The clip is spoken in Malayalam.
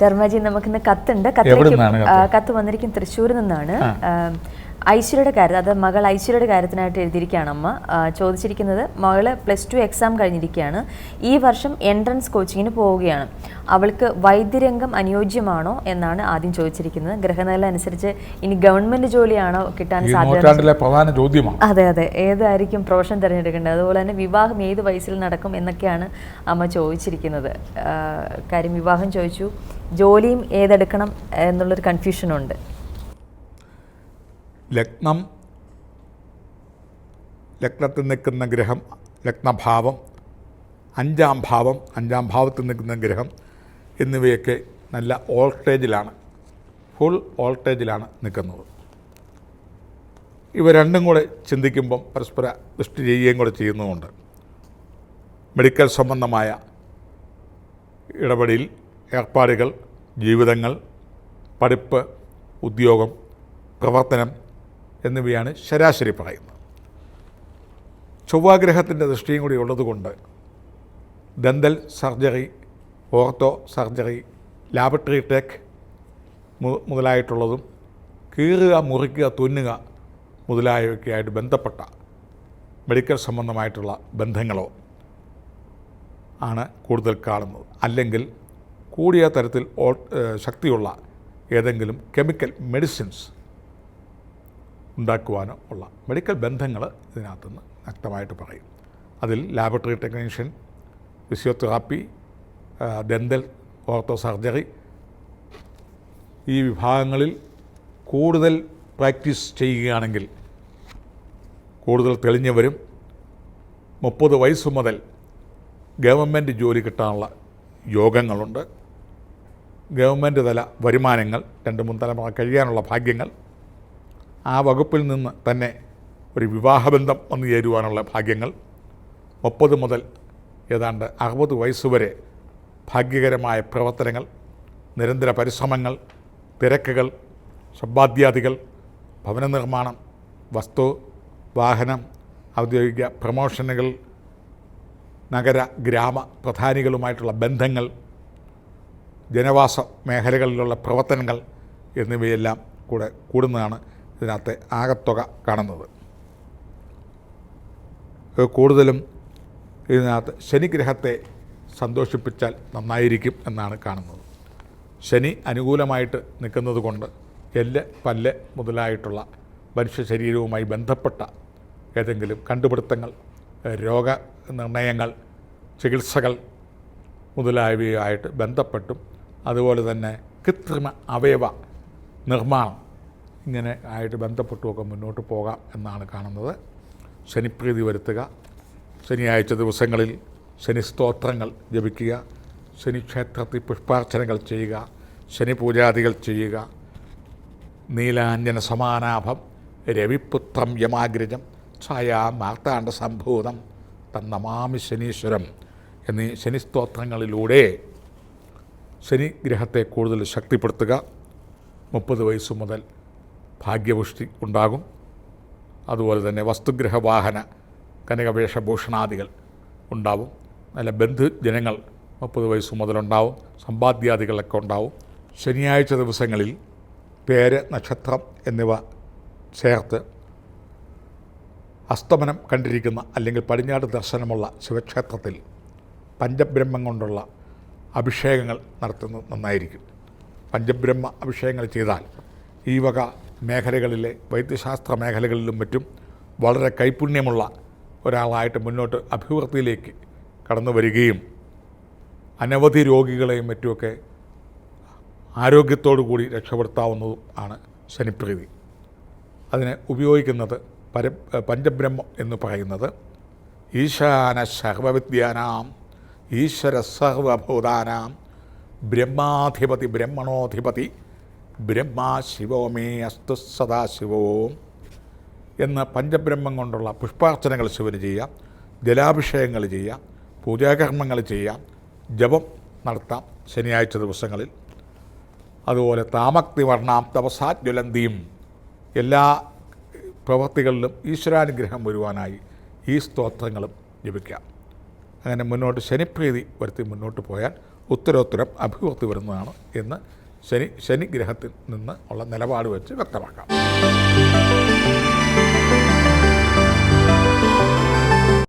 ശർമ്മജി നമുക്കിന്ന് കത്തുണ്ട്. കത്തിലേക്ക് കത്ത്? കത്ത് വന്നിരിക്കും തൃശ്ശൂരിൽ നിന്നാണ്. ഐശ്വര്യയുടെ കാര്യം അത് മകൾ ഐശ്വര്യയുടെ കാര്യത്തിനായിട്ട് എഴുതിയിരിക്കുകയാണ് അമ്മ. ചോദിച്ചിരിക്കുന്നത് മകൾ പ്ലസ് ടു എക്സാം കഴിഞ്ഞിരിക്കുകയാണ്. ഈ വർഷം എൻട്രൻസ് കോച്ചിങ്ങിന് പോവുകയാണ്. അവൾക്ക് വൈദ്യരംഗം അനുയോജ്യമാണോ എന്നാണ് ആദ്യം ചോദിച്ചിരിക്കുന്നത്. ഗ്രഹനില അനുസരിച്ച് ഇനി ഗവൺമെന്റ് ജോലിയാണോ കിട്ടാൻ സാധ്യത നൂറ്റാണ്ടിലെ പ്രധാന ചോദ്യമാണ്. അതെ അതെ. ഏതായിരിക്കും പ്രൊഫഷൻ തിരഞ്ഞെടുക്കേണ്ടത്? അതുപോലെ തന്നെ വിവാഹം ഏത് വയസ്സിൽ നടക്കും എന്നൊക്കെയാണ് അമ്മ ചോദിച്ചിരിക്കുന്നത്. കാര്യം വിവാഹം ചോദിച്ചു. ജോലിയും ഏതെടുക്കണം എന്നുള്ളൊരു കൺഫ്യൂഷനുണ്ട് ലഗ്നം ലഗ്നത്തിൽ നിൽക്കുന്ന ഗ്രഹം ലഗ്നഭാവം അഞ്ചാം ഭാവം അഞ്ചാം ഭാവത്തിൽ നിൽക്കുന്ന ഗ്രഹം എന്നിവയൊക്കെ നല്ല വോൾട്ടേജിലാണ് ഫുൾ വോൾട്ടേജിലാണ് നിൽക്കുന്നത്. ഇവ രണ്ടും കൂടെ ചിന്തിക്കുമ്പം പരസ്പര ദൃഷ്ടി ചെയ്യുകയും കൂടെ ചെയ്യുന്നതുകൊണ്ട് മെഡിക്കൽ സംബന്ധമായ ഇടപെടൽ ഏർപ്പാടുകൾ ജീവിതങ്ങൾ പഠിപ്പ് ഉദ്യോഗം പ്രവർത്തനം എന്നിവയാണ് ശരാശരി പറയുന്നത്. ചൊവ്വാഗ്രഹത്തിന്റെ ദൃഷ്ടിയും കൂടി ഉള്ളതുകൊണ്ട് dental surgery ortho surgery laboratory tech മുതലായിട്ടുള്ളതും കീറുക മുറിക്കുക തുന്നുക മുതലായവയ്ക്കായിട്ട് ബന്ധപ്പെട്ട മെഡിക്കൽ സംബന്ധമായിട്ടുള്ള ബന്ധങ്ങളോ ആണ് കൂടുതൽ കാണുന്നത്. അല്ലെങ്കിൽ കൂടിയ തരത്തിൽ ശക്തിയുള്ള ഏതെങ്കിലും കെമിക്കൽ മെഡിസിൻസ് ഉണ്ടാക്കുവാനോ ഉള്ള മെഡിക്കൽ ബന്ധങ്ങൾ ഇതിനകത്തുനിന്ന് വ്യക്തമായിട്ട് പറയും. അതിൽ laboratory technician physiotherapy dental ortho surgery ഈ വിഭാഗങ്ങളിൽ കൂടുതൽ പ്രാക്ടീസ് ചെയ്യുകയാണെങ്കിൽ കൂടുതൽ തെളിഞ്ഞവരും മുപ്പത് വയസ്സ് മുതൽ ഗവൺമെന്റ് ജോലി കിട്ടാനുള്ള യോഗങ്ങളുണ്ട്. ഗവൺമെന്റ് തല വരുമാനങ്ങൾ രണ്ട് മൂന്ന് തലമുറ കഴിയാനുള്ള ഭാഗ്യങ്ങൾ ആ വകുപ്പിൽ നിന്ന് തന്നെ ഒരു വിവാഹബന്ധം വന്നു ചേരുവാനുള്ള ഭാഗ്യങ്ങൾ മുപ്പത് മുതൽ ഏതാണ്ട് അറുപത് വയസ്സുവരെ ഭാഗ്യകരമായ പ്രവർത്തനങ്ങൾ നിരന്തര പരിശ്രമങ്ങൾ തിരക്കുകൾ സമ്പാദ്യാദികൾ ഭവന നിർമ്മാണം വസ്തു വാഹനം ഔദ്യോഗിക പ്രമോഷനുകൾ നഗര ഗ്രാമ പ്രധാനികളുമായിട്ടുള്ള ബന്ധങ്ങൾ ജനവാസ മേഖലകളിലുള്ള പ്രവർത്തനങ്ങൾ എന്നിവയെല്ലാം കൂടെ കൂടുന്നതാണ് ഇതിനകത്തെ ആകത്തുക കാണുന്നത്. കൂടുതലും ഇതിനകത്ത് ശനിഗ്രഹത്തെ സന്തോഷിപ്പിച്ചാൽ നന്നായിരിക്കും എന്നാണ് കാണുന്നത്. ശനി അനുകൂലമായിട്ട് നിൽക്കുന്നത് കൊണ്ട് എല്ല് പല്ല് മുതലായിട്ടുള്ള മനുഷ്യ ശരീരവുമായി ബന്ധപ്പെട്ട ഏതെങ്കിലും കണ്ടുപിടുത്തങ്ങൾ രോഗ നിർണയങ്ങൾ ചികിത്സകൾ മുതലായവയുമായിട്ട് ബന്ധപ്പെട്ടും അതുപോലെ തന്നെ കൃത്രിമ അവയവ നിർമ്മാണം ഇങ്ങനെ ആയിട്ട് ബന്ധപ്പെട്ടുമൊക്കെ മുന്നോട്ട് പോകാം എന്നാണ് കാണുന്നത്. ശനിപ്രീതി വരുത്തുക. ശനിയാഴ്ച ദിവസങ്ങളിൽ ശനി സ്തോത്രങ്ങൾ ജപിക്കുക. ശനി ക്ഷേത്രത്തിൽ പുഷ്പാർച്ചനകൾ ചെയ്യുക. ശനി പൂജാദികൾ ചെയ്യുക. നീലാഞ്ജന സമാനാഭം രവിപുത്രം യമാഗ്രജം ഛായാ മാർത്താണ്ഡ സംഭൂതം തന്നമാമി ശനീശ്വരം എന്നീ ശനിസ്തോത്രങ്ങളിലൂടെ ശനി ഗ്രഹത്തെ കൂടുതൽ ശക്തിപ്പെടുത്തുക. മുപ്പത് വയസ്സ് മുതൽ ഭാഗ്യപുഷ്ടി ഉണ്ടാകും. അതുപോലെ തന്നെ വസ്തുഗ്രഹ വാഹന കനകവേഷഭൂഷണാദികൾ ഉണ്ടാവും. നല്ല ബന്ധുജനങ്ങൾ മുപ്പത് വയസ്സ് മുതലുണ്ടാവും. സമ്പാദ്യാദികളൊക്കെ ഉണ്ടാവും. ശനിയാഴ്ച ദിവസങ്ങളിൽ പേര് നക്ഷത്രം എന്നിവ ചേർത്ത് അസ്തമനം കണ്ടിരിക്കുന്ന അല്ലെങ്കിൽ പടിഞ്ഞാട് ദർശനമുള്ള ശിവക്ഷേത്രത്തിൽ പഞ്ചബ്രഹ്മം കൊണ്ടുള്ള അഭിഷേകങ്ങൾ നടത്തുന്നത് നന്നായിരിക്കും. പഞ്ചബ്രഹ്മ അഭിഷേകങ്ങൾ ചെയ്താൽ ഈ വക മേഖലകളിലെ വൈദ്യശാസ്ത്ര മേഖലകളിലും മറ്റും വളരെ കൈപുണ്യമുള്ള ഒരാളായിട്ട് മുന്നോട്ട് അഭിവൃദ്ധിയിലേക്ക് കടന്നു വരികയും അനവധി രോഗികളെയും മറ്റുമൊക്കെ ആരോഗ്യത്തോടു കൂടി രക്ഷപ്പെടുത്താവുന്നതും ആണ് ശനിപ്രീതി. അതിനെ ഉപയോഗിക്കുന്നത് പര പഞ്ചബ്രഹ്മം എന്ന് പറയുന്നത്. ഈശാന സർവവിദ്യാനാം ഈശ്വര സർവഭൂതാനാം ബ്രഹ്മാധിപതി ബ്രഹ്മണോധിപതി ബ്രഹ്മാ ശിവോമേ അസ്തു സദാശിവോ എന്ന പഞ്ചബ്രഹ്മം കൊണ്ടുള്ള പുഷ്പാർച്ചനകൾ ശിവന് ചെയ്യാം ജലാഭിഷേകങ്ങൾ ചെയ്യാം പൂജാകർമ്മങ്ങൾ ചെയ്യാം ജപം നടത്താം ശനിയാഴ്ച ദിവസങ്ങളിൽ. അതുപോലെ താമക്തി വർണാം തപസാജ്വലന്തിയും എല്ലാ പ്രവൃത്തികളിലും ഈശ്വരാനുഗ്രഹം വരുവാനായി ഈ സ്തോത്രങ്ങളും ജപിക്കാം. അങ്ങനെ മുന്നോട്ട് ശനിപ്രീതി വരുത്തി മുന്നോട്ട് പോയാൽ ഉത്തരോത്തരം അഭിവൃദ്ധി വരുന്നതാണ് എന്ന് ശനി ശനിഗ്രഹത്തിൽ നിന്ന് ഉള്ള നിലപാട് വെച്ച് വ്യക്തമാക്കാം.